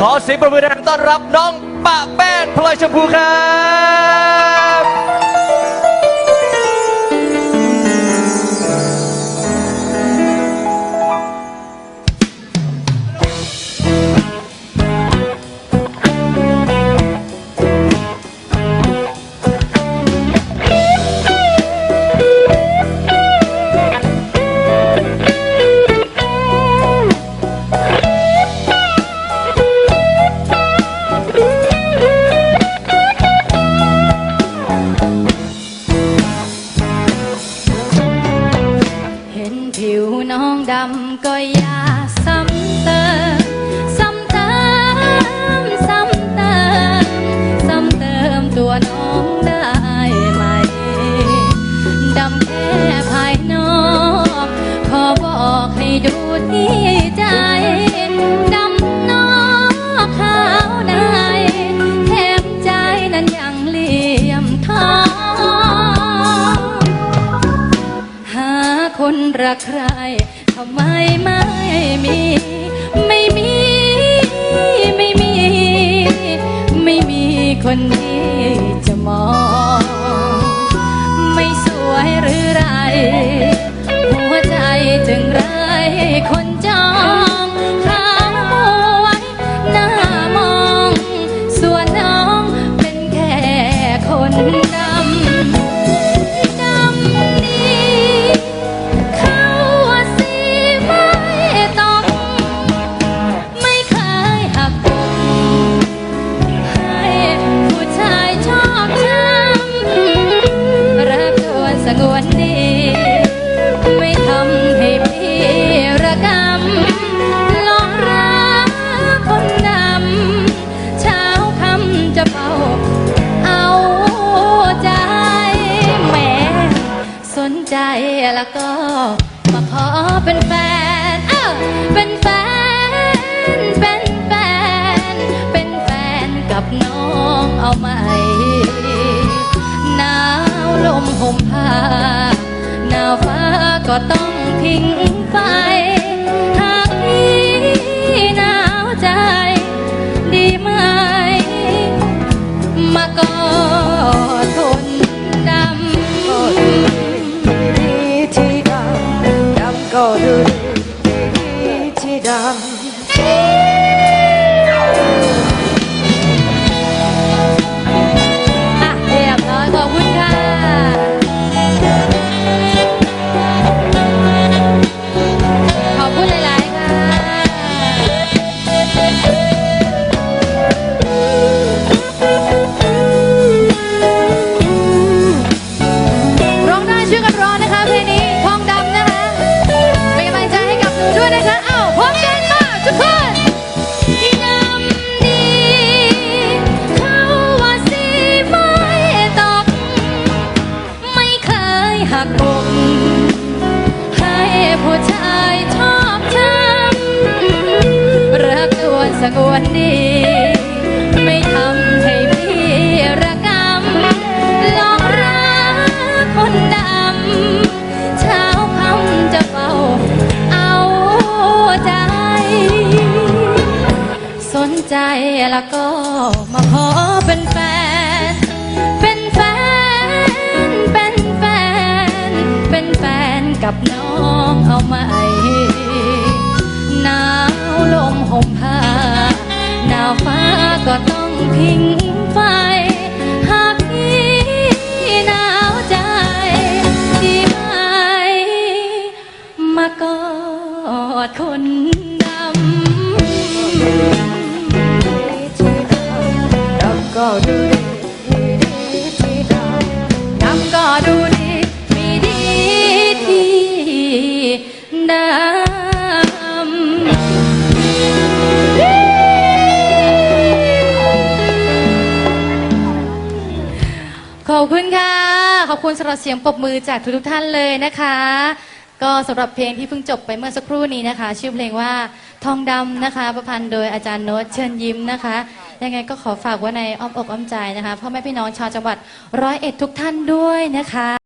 ขอเสียงประมือดังต้อนรับน้องปะแป้งพลอยชมพูครับ ดำก็อยาซ้ำเติมซ้ำเติมซ้ำเติมซ้ำเติมตัวน้องได้ไหมดำแค่ภายนอก ขอบอกให้ดูที่ใจดำนอกขาวในแถมใจนั้นยังเหลี่ยมทองหาคนรักใครำไมไม่มี ไม่มี ไม่มี ไม่มีคนที่จะมอง ไม่สวยหรือไร หัวใจจึงไรคนจ นใจแล้วก็มาขอเป็นแฟนเอ้าเป็นแฟน เป็นแฟน เป็นแฟนกับน้องเอาไหมหนาวลมห่มผ้าหนาวฟ้าก็ต้องทิ้งไฟ หักอกให้ผู้ชายชอบช้ำรักดวนสงวนดี ไม่ทำให้พี่ระกำลองรักคนดำเช้าคำจะเฝ้าเอาใจ สนใจแล้วก็มาขอ ฟ้าก็ต้องทิ้งไฟ หากพี่หนาวใจดีไหม มากอดคนดำดำก็ดูดีดีที่ดำดำก็ดูดี มีดีที่ดำ ขอบคุณค่ะ ขอบคุณสำหรับเสียงปรบมือจากทุกๆท่านเลยนะคะ ก็สำหรับเพลงที่เพิ่งจบไปเมื่อสักครู่นี้นะคะ ชื่อเพลงว่าทองดำนะคะ ประพันธ์โดยอาจารย์โน้ตเชิญยิ้มนะคะ ยังไงก็ขอฝากไว้ในอ้อมอกอ้อมใจนะคะพ่อแม่พี่น้องชาวจังหวัดร้อยเอ็ดทุกท่านด้วยนะคะ